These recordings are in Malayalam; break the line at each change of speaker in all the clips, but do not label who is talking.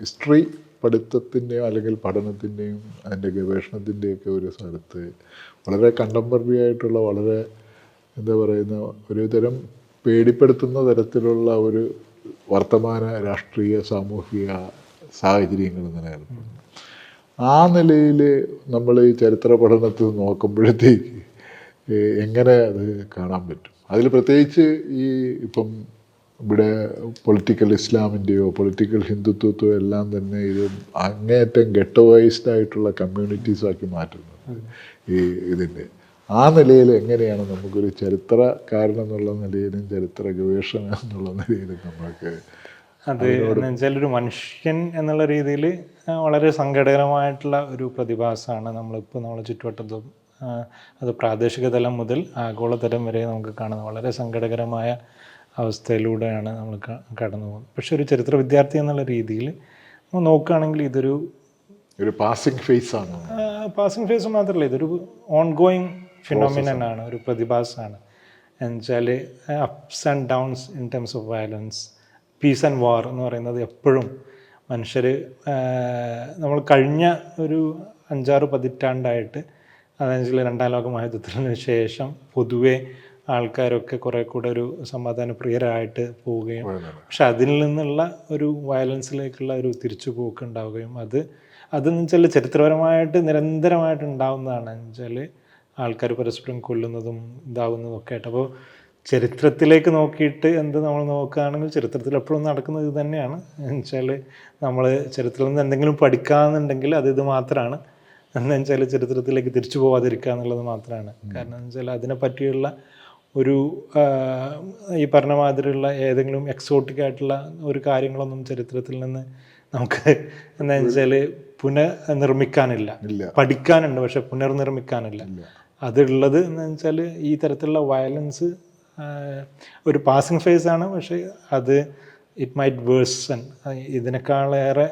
ഹിസ്റ്ററി പഠിത്തത്തിന്റെയും അല്ലെങ്കിൽ പഠനത്തിന്റെയും അതിന്റെ ഗവേഷണത്തിന്റെയൊക്കെ ഒരു സ്ഥലത്ത് വളരെ കണ്ടംപററി ആയിട്ടുള്ള വളരെ എന്താ പറയുന്ന ഒരു തരം പേടിപ്പെടുത്തുന്ന തരത്തിലുള്ള ഒരു വർത്തമാന രാഷ്ട്രീയ സാമൂഹിക സാഹചര്യങ്ങൾ നിലനിൽക്കുന്നു ആ നിലയിൽ നമ്മൾ ഈ ചരിത്ര പഠനത്തിൽ നോക്കുമ്പോഴത്തേക്ക് എങ്ങനെ അത് കാണാൻ പറ്റും? അതിൽ പ്രത്യേകിച്ച് ഈ ഇപ്പം ഇവിടെ പൊളിറ്റിക്കൽ ഇസ്ലാമിന്റെയോ പൊളിറ്റിക്കൽ ഹിന്ദുത്വത്തോ എല്ലാം തന്നെ ഇത് അങ്ങേയറ്റം ഗെട്ടോവൈസ്ഡ് ആയിട്ടുള്ള കമ്മ്യൂണിറ്റീസാക്കി മാറ്റുന്നത് ഈ ഇതിന്റെ ആ നിലയിൽ എങ്ങനെയാണ് നമുക്കൊരു ചരിത്രകാരൻ എന്നുള്ള നിലയിലും ചരിത്ര ഗവേഷകൻ എന്നുള്ള നിലയിലും നമ്മൾക്ക്
അത് എന്ന് വെച്ചാൽ ഒരു മനുഷ്യൻ എന്നുള്ള രീതിയിൽ വളരെ സങ്കടകരമായിട്ടുള്ള ഒരു പ്രതിഭാസമാണ് നമ്മളിപ്പോൾ നമ്മളെ ചുറ്റുവട്ടത്തും അത് പ്രാദേശിക തലം മുതൽ ആഗോളതലം വരെ നമുക്ക് കാണുന്നത്. വളരെ സങ്കടകരമായ അവസ്ഥയിലൂടെയാണ് നമ്മൾ കടന്നു പോകുന്നത്. പക്ഷെ ഒരു ചരിത്ര വിദ്യാർത്ഥി എന്നുള്ള രീതിയിൽ നമ്മൾ നോക്കുകയാണെങ്കിൽ ഇതൊരു
ഒരു പാസിംഗ് ഫേസ് ആണ്.
പാസിംഗ് ഫേസ് മാത്രമല്ല ഇതൊരു ഓൺ ഗോയിങ് ഫിനോമിനൻ ആണ് ഒരു പ്രതിഭാസമാണ്. എന്നുവെച്ചാൽ ups and downs in terms of violence peace and war എന്ന് പറയുന്നത് എപ്പോഴും മനുഷ്യർ നമ്മൾ കഴിഞ്ഞ ഒരു അഞ്ചാറ് പതിറ്റാണ്ടായിട്ട് അതായത് രണ്ടാം ലോക മഹായുദ്ധത്തിന് ശേഷം പൊതുവെ ആൾക്കാരൊക്കെ കുറെ കൂടെ ഒരു സമാധാനപ്രിയരായിട്ട് പോവുകയും പക്ഷെ അതിൽ നിന്നുള്ള ഒരു വയലൻസിലേക്കുള്ള ഒരു തിരിച്ചുപോക്ക് ഉണ്ടാവുകയും അത് അതെന്ന് വെച്ചാൽ ചരിത്രപരമായിട്ട് നിരന്തരമായിട്ട് ഉണ്ടാവുന്നതാണ്. വെച്ചാൽ ആൾക്കാർ പരസ്പരം കൊല്ലുന്നതും ഇതാവുന്നതും ഒക്കെ ആയിട്ട്. അപ്പോൾ ചരിത്രത്തിലേക്ക് നോക്കിയിട്ട് എന്ത് നമ്മൾ നോക്കുകയാണെങ്കിൽ ചരിത്രത്തിൽ എപ്പോഴും നടക്കുന്നത് ഇത് തന്നെയാണ്. എന്നുവെച്ചാൽ നമ്മൾ ചരിത്രത്തിൽ നിന്ന് എന്തെങ്കിലും പഠിക്കാമെന്നുണ്ടെങ്കിൽ അത് ഇത് മാത്രമാണ് എന്താ വെച്ചാൽ ചരിത്രത്തിലേക്ക് തിരിച്ചു പോവാതിരിക്കുക എന്നുള്ളത് മാത്രമാണ് കാരണം എന്ന് വെച്ചാൽ അതിനെ പറ്റിയുള്ള ഒരു ഈ പറഞ്ഞ മാതിരിയുള്ള ഏതെങ്കിലും എക്സോട്ടിക് ആയിട്ടുള്ള ഒരു കാര്യങ്ങളൊന്നും ചരിത്രത്തിൽ നിന്ന് നമുക്ക് എന്താ വെച്ചാൽ പുനർനിർമ്മിക്കാനില്ല. പഠിക്കാനുണ്ട് പക്ഷെ പുനർനിർമ്മിക്കാനില്ല. അതുള്ളത് എന്ന് വെച്ചാൽ ഈ തരത്തിലുള്ള വയലൻസ് ഒരു പാസിംഗ് ഫേസ് ആണ് പക്ഷെ അത് ഇറ്റ് മൈറ്റ് വേഴ്സൺ ഇതിനേക്കാളേറെ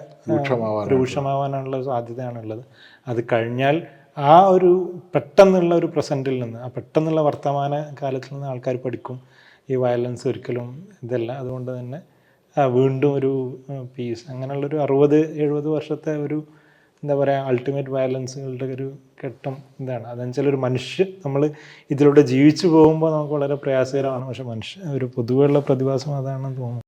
രൂക്ഷമാവാനുള്ള സാധ്യതയാണുള്ളത്. അത് കഴിഞ്ഞാൽ ആ ഒരു പെട്ടെന്നുള്ള ഒരു പ്രസന്റിൽ നിന്ന് ആ പെട്ടെന്നുള്ള വർത്തമാന കാലത്തിൽ നിന്ന് ആൾക്കാർ പഠിക്കും. ഈ വയലൻസ് ഒരിക്കലും ഇതല്ല. അതുകൊണ്ട് തന്നെ വീണ്ടും ഒരു പീസ് അങ്ങനെയുള്ളൊരു അറുപത് എഴുപത് വർഷത്തെ ഒരു എന്താ പറയുക അൾട്ടിമേറ്റ് വയലൻസുകളുടെ ഒരു ഘട്ടം ഇതാണ്. അതെന്ന് വെച്ചാൽ ഒരു മനുഷ്യ നമ്മൾ ഇതിലൂടെ ജീവിച്ചു പോകുമ്പോൾ നമുക്ക് വളരെ പ്രയാസകരമാണ്. പക്ഷെ മനുഷ്യ ഒരു പൊതുവെയുള്ള പ്രതിഭാസം അതാണെന്ന് തോന്നുന്നു.